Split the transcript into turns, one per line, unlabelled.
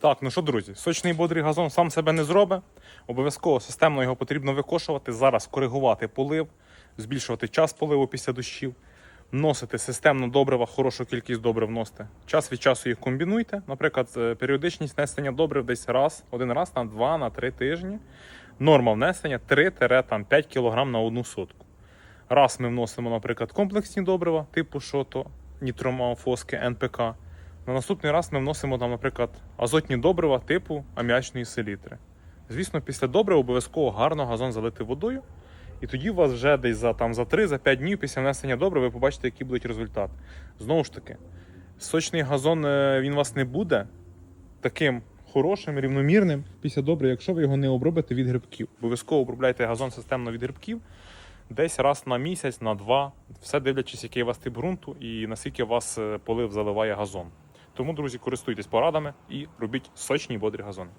Так, ну що, друзі, сочний бодрий газон сам себе не зробить. Обов'язково системно його потрібно викошувати. Зараз коригувати полив, збільшувати час поливу після дощів, вносити системно добрива, хорошу кількість добрив вносити. Час від часу їх комбінуйте. Наприклад, е, періодичність внесення добрив десь раз, один раз на два, на три тижні. Норма внесення 3-5 кг на одну сотку. Раз ми вносимо, наприклад, комплексні добрива, типу шото, нітромофоски, НПК. На наступний раз ми вносимо там, наприклад, азотні добрива типу аміачної селітри. Звісно, після добрива обов'язково гарно газон залити водою. І тоді у вас вже десь за, там, за 3-5 днів після внесення добрива ви побачите, який буде результат. Знову ж таки, сочний газон е, він у вас не буде таким хорошим, рівномірним після добрива, якщо ви його не обробите від грибків. Обов'язково обробляйте газон системно від грибків десь раз на місяць, на два, все дивлячись, який у вас тип ґрунту і наскільки у вас е, полив заливає газон. Тому, друзі, користуйтесь порадами і робіть сочні бодрі газони.